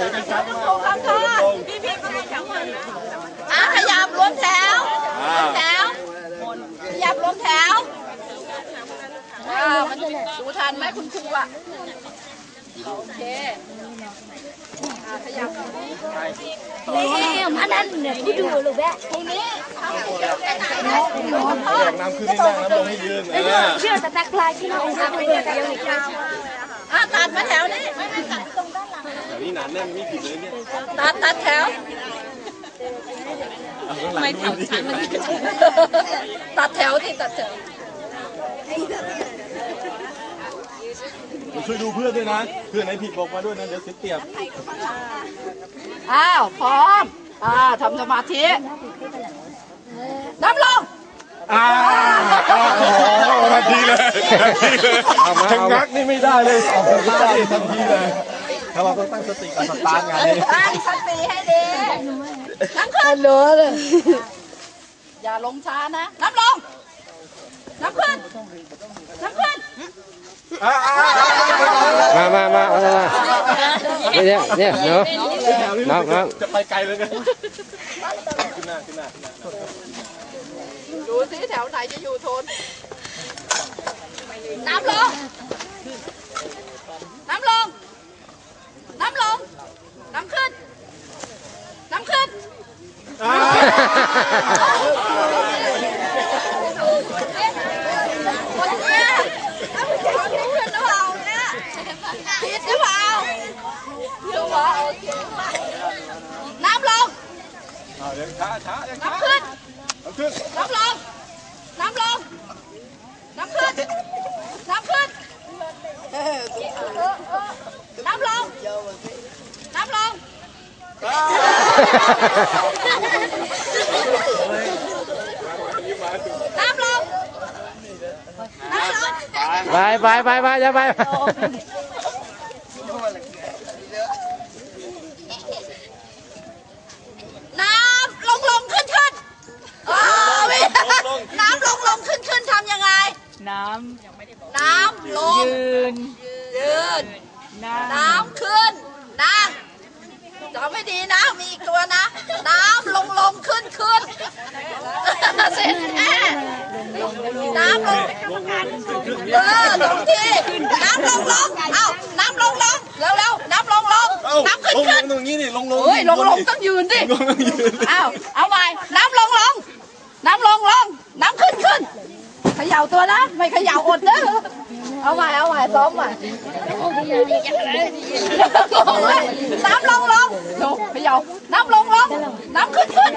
อะขยับรวมแถวรวมแถวขยับรวมแถวอ่ามันดูทันไหมคุณครูอะโอเคอะขยับนี่มันนั่นเนี่ยกูดูลูกแม่ตรงนี้ทำให้เยอะแค่ไหนนะน้ำขึ้นนี่นั่งน้ำลงให้ยืนเออเชื่อแต่แตกลายที่เราเอาไปเดียวกันอีกแล้วอะตัดมาแถวนี้ไม่ไม่ตัดตรงด้าน หลังแต่นี่หนาแน่นไม่ผิดเลยเนี่ยตัดตัดแถวไม่แถวฉันมันตัดแถวที่ตัดแถวช่วยดูเพื่อนด้วยนะ เพื่อนไหนผิดบอกมาด้วยนะ เดี๋ยวเสียเปรียบ อ้าว พร้อม อ่าทำสมาธิน้ำลงอ่าโอ้โหทันทีเลยทันทีเลยชะงักนี่ไม่ได้เลยออกสตาร์ททันทีเลย ถ้าเราต้องตั้งสติกับสตาร์ทงานนี้ตั้งสติให้ดีน้ำขึ้นรู้เลยอย่าลงช้านะน้ำลงน้ำขึ้นน้ำขึ้นอ่าอ่าอ่ามามามาเอามาเนี่ยเนี่ยเนาะแถวนี้ครับครับจะไปไกลเลยกันขึ้นหน้าขึ้นหน้าขึ้นหน้าดูสิแถวไหนจะอยู่ทนน้ำลงน้ำลง น้ำลงน้ำขึ้นน้ำขึ้นอ่าคนเนี้ ยถ้าผู้ชายไม่ขึ้นหรือเปล่าเนี่ยผิดหรือเปล่าดูว่าโอเคน้ำลง เอาเดี๋ยวช้าช้ายังช้า น้ำขึ้น เอาขึ้น น้ำลง น้ำลง น้ำขึ้น น้ำขึ้นน้ำลง น้ำลง น้ำลง น้ำลง ไปไปไปไปจะไป น้ำลงลงขึ้นขึ้นอ๋อไม่น้ำลงลงขึ้นขึ้นทำยังไง น้ น้ำล ำ ง ยืน ยื นน้น้ำขึ้น นั่งจำไม่ดีนะ มีอีกตัวนะ น้ำลงลงขึ้นขึ้นเสร็จแน่น้ำลงเออลงทีน้ำลงลงเอ้าน้ำลงลงเร็วเร็วน้ำลงลงเอ้าน้ำขึ้นลงลขึ้งนตรงนี้นี่ลงลงเฮ้ยลงลงต้องยืนดิลงต้องยืนเอ้าเอาใหม่น้ำลงลงน้ำลงลงน้ำขึ้นขึ้นเขย่าตัวนะ ไม่เขย่าอดนะเอาใหม่เอาใหม่ซ้อมใหม่ลงเลยน้ำลงลงลงเขย่าน้ำลงลงน้ำขึ้นขึ้น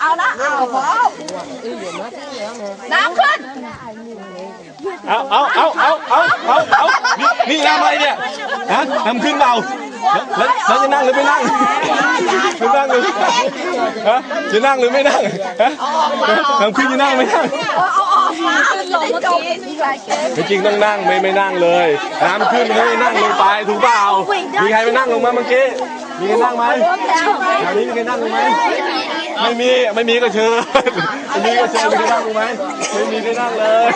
เอานะเอาพร้อมน้ำขึ้นเอาเอาเอาเอาเอาเอาเอานี่นี่ทำอะไรเนี่ยฮะทำขึ้นเปล่าแล้วแล้วจะนั่งหรือไม่นั่งจะนั่งหรือฮะจะนั่งหรือไม่นั่งฮะทำขึ้นจะนั่งไม่นั่งเอาเอาออกมาขึ้นลงเมื่อกี้มีหลายเกมจริงๆต้องนั่งไม่ไม่นั่งเลย น้ำขึ้นไม่ได้นั่งลงไปถูกเปล่า มีใครไปนั่งลงมาเมื่อกี้ มีใครนั่งไหมแถวนี้มีใครนั่งลงไหมไม่มีไม่มีก็เชิญไม่มีก็เชิญมีใครนั่งลงไหมไม่มีใครนั่งเลย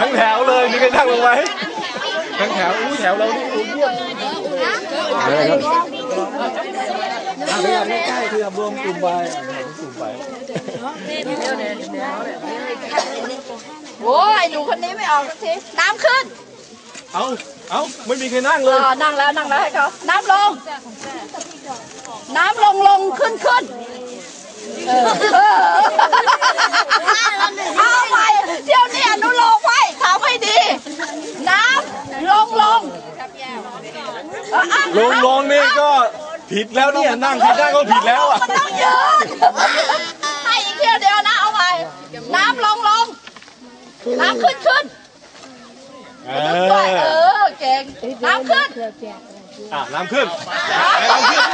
ทั้งแถวเลยมีใครนั่งลงไหมทั้งแถวอู้แถวเรานี่โอ้เยี่ยมอะเรื่องใกล้ๆคือรวมกลุ่มไปกลุ่มไป โอ้ยหนูคนนี้ไม่ออกสักทีน้ำขึ้น เอาเอาไม่มีใครนั่งเลย อ่านั่งแล้วนั่งแล้วให้เขาน้ำลง น้ำลงลงขึ้นขึ้นเออเออเอาใหม่เที่ยวนี้อนุโลมไว้ทำให้ดี น้ำลงลงเอออะลงลงนี่ก็ผิดแล้วเนี่ยนั่งผิดนั่งก็ผิดแล้วอะ มันต้องยืนให้อีกเที่ยวเดียวนะเอาใหม่น้ำลงลง น้ำขึ้นขึ้นเอด้วยเอออเก่งน้ำขึ้นอะน้ำขึ้นน้ำขึ้น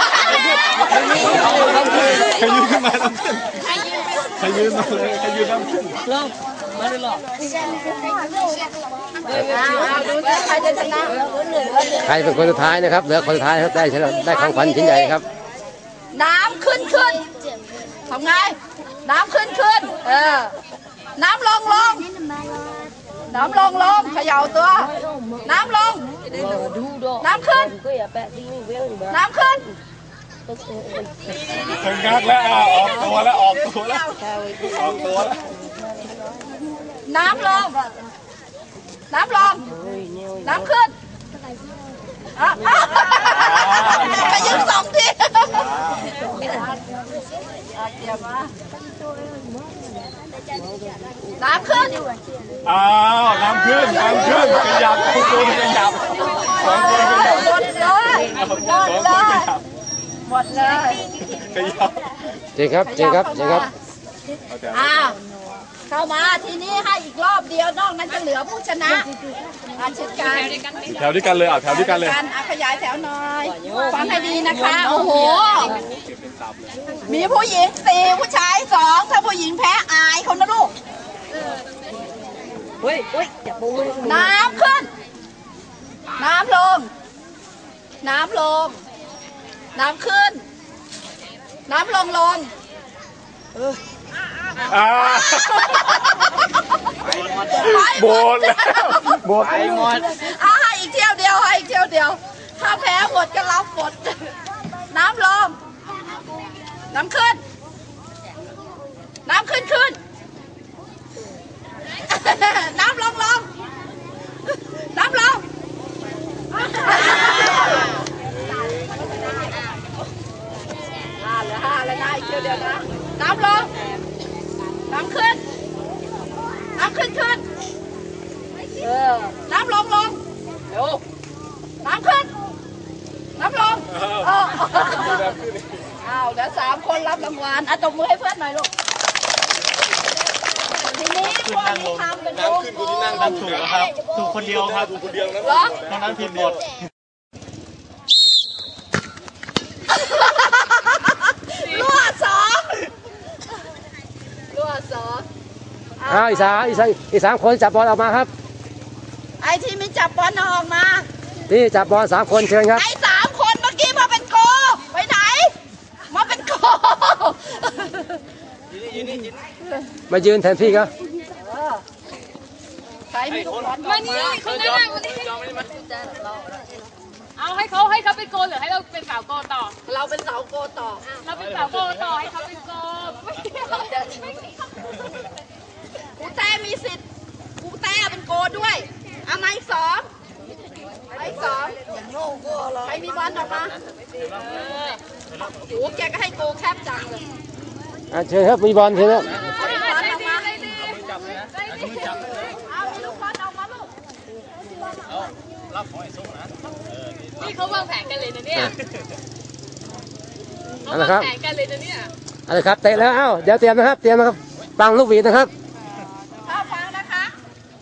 น้ำขึ้นน้ำขึ้นใครยืนขึ้นมาน้ำขึ้นใครยืนมาเลยใครยืนน้ำขึ้นดูสิใครจะชนะใครเป็นคนสุดท้ายนะครับ เหลือคนสุดท้ายครับได้ชนะได้ของขวัญชิ้นใหญ่ครับ น้ำขึ้นขึ้นทำไง น้ำขึ้นขึ้นเออ น้ำลงลงน้ำลงลงเขย่าตัวน้ำลงน้ำขึ้นน้ำขึ้นถึงงักแล้วอะออกตัวแล้วออกตัวแล้วออกตัวแล้วน้ำลงน้ำลงน้ำขึ้นอะอะไปยืนสองทีอะเกี่ยวมา น้ำขึ้นอ้าวน้ำขึ้นน้ำขึ้นขยับทุกคนขยับสองคนขยับหมดเลยหมดสองเลคนขยยับหมดเลยขยับเจงครับเจงครับเจงครับอ้าวเข้ามาทีนี้ให้อีกรอบเดียวนอกนั้นจะเหลือผู้ชนะอาชิดกันแถวด้วยกันเลยอะแถวด้วยกันเลยกันอะขยายแถวหน่อยฟังให้ดีนะคะ โอ้โห มีผู้หญิงสี่ผู้ชายสองถ้าผู้หญิงแพ้อายคนนะลูก น้ำขึ้น น้ำลง น้ำลง น้ำขึ้น น้ำลงลงอ่าโบนแล้วโบนหมดอะให้อีกเที่ยวเดียวให้อีกเที่ยวเดียว ถ้าแพ้หมดก็รับหมด น้ำลง น้ำขึ้น น้ำขึ้นขึ้น น้ำลงลงน้ำลงห้าเหลือห้าแล้วนะอีกเที่ยวเดียวนะน้ำลงน้ำขึ้นน้ำขึ้นขึ้นเออน้ำลงลงเร็วน้ำขึ้นน้ำลงเอออ้าวเดี๋ยวสามคนรับรางวัลอะตบมือให้เพื่อนหน่อยลูก ที นี้พวกนี้ทำเป็นวงกลมถูกแล้วครับ ถูกคนเดียวครับดูคนเดียวนะเหรอตอนนั้นผิดหมดรั่วสองรั่วสองอ้าวอีกสามอีกสามอีกสามคนจับบอลออกมาครับ ไอ้ที่ไม่จับบอลเอาออกมา นี่จับบอลสามคนเชิญครับ ไอ้สามคนเมื่อกี้มาเป็นโกไปไหน มาเป็นโกมายืนแทนพี่ครับ ใครมีลูกบอลมานี่คนนั้นน่ะคนนี้เอาให้เขาให้เขาเป็นโกนหรือให้เราเป็นสาวโกนต่อ เราเป็นสาวโกต่อ เราเป็นสาวโกนต่อให้เขาเป็นโกไม่เอากูแต้มีสิทธิ์กูแต้เป็นโกด้วยเอาไม้สองไม้สองใครมีบอลออกมาโอ้แกก็ให้โกแคบจังเลยอะเชิญครับมีบอลเชิญครับ นี่เขาวางแผนกันเลยนะเนี่ยเขาเอาละวางครับแผนกันเลยนะเนี่ยเอาละครับเตะแล้วเอ้าเดี๋ยวเตรียมนะครับเตรียมนะครับฟังลูกหวีดนะครับถ้าฟังนะคะ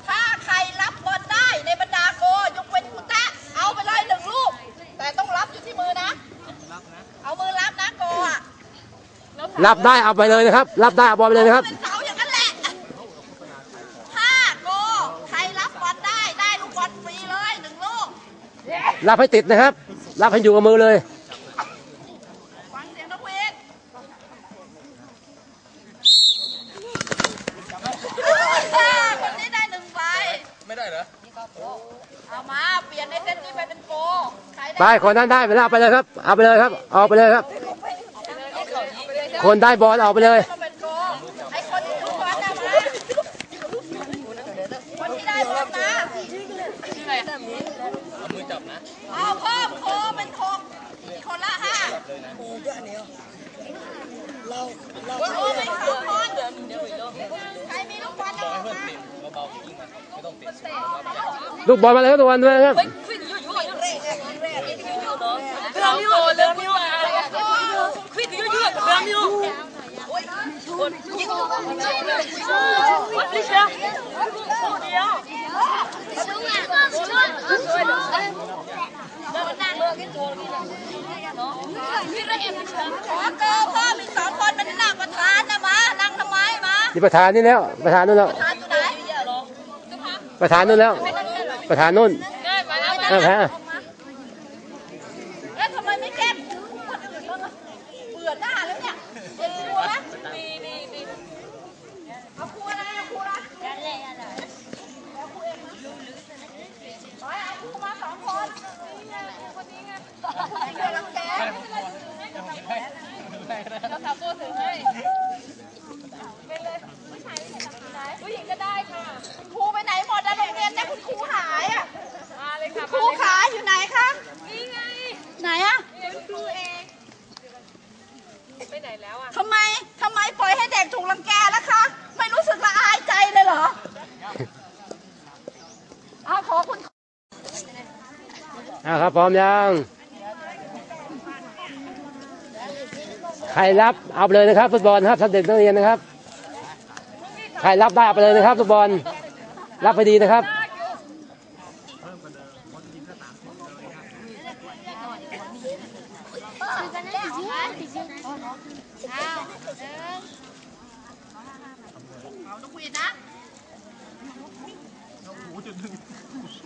ถ้าใครรับบอลได้ในบรรดาโกยกเว้นกูแตะเอาไปเลยหนึ่งลูก แต่ต้องรับอยู่ที่มือนะ เอามือรับนะโกอะรับได้เอาไปเลยนะครับ รับได้เอาบอลไปเลยนะครับ เป็นเสาอย่างนั้นแหละ ถ้าโกใครรับบอลได้ได้ลูกบอลฟรีเลยหนึ่งลูก รับให้ติดนะครับ รับให้อยู่กับมือเลยฟังเสียงนกหวีดคนนี้ได้หนึ่งใบ ไม่ได้เหรอ เอามา เปลี่ยนในเซตนี้ไปเป็นโกใครไปได้คนนั้นได้ไปแล้วเอาไปเลยครับ เอาไปเลยครับ เอาไปเลยครับ คนได้บอลเอาไปเลยมาเป็นโกไอ้คนที่ลูกบอลน่ะมาคนที่ได้บอลมา เอาเพิ่มโคเป็นหกคนละห้าโคเป็นสองคนใครมีลูกบอลเอาออกมาลูกบอลมาเลยครับทุกคนด้วยนะครับ เรื่องนี้เรื่องนี้ว่าคุยเยอะๆเรื่องนี้ วัดดิฉันเดียวขอโกเพิ่มอีกสองคนเป็นหน้าประธานนะมา นั่งทำไมมา นี่ประธานนี่แล้ว ประธานนู่นแล้ว ประธานอยู่ไหน ประธานนู่นแล้ว ประธานนู่น ได้มาแล้วมา เอาแพ้ เอ๊ะทำไมไม่แก้คนอื่นบ้างอะเบื่อหน้าแล้วเนี่ยเด็กครัวไหม ดีดีดี เอาครัวอะไรเอาครัวอะไรเอาครัวเองนะไปเอาครัวมาสองคนคนนี้ไงคนนี้ไงเดี๋ยวรังแก ทำไมทำไมปล่อยให้เด็กถูกรังแกล่ะคะ ไม่รู้สึกละอายใจเลยเหรอเอาขอคุณอ่าครับพร้อมยังใครรับเอาไปเลยนะครับฟุตบอลนะครับท่านเด็กนักเรียนนะครับ ใครรับได้เอาไปเลยนะครับฟุตบอลรับไปดีนะครับ เอาลูกหวีดนะ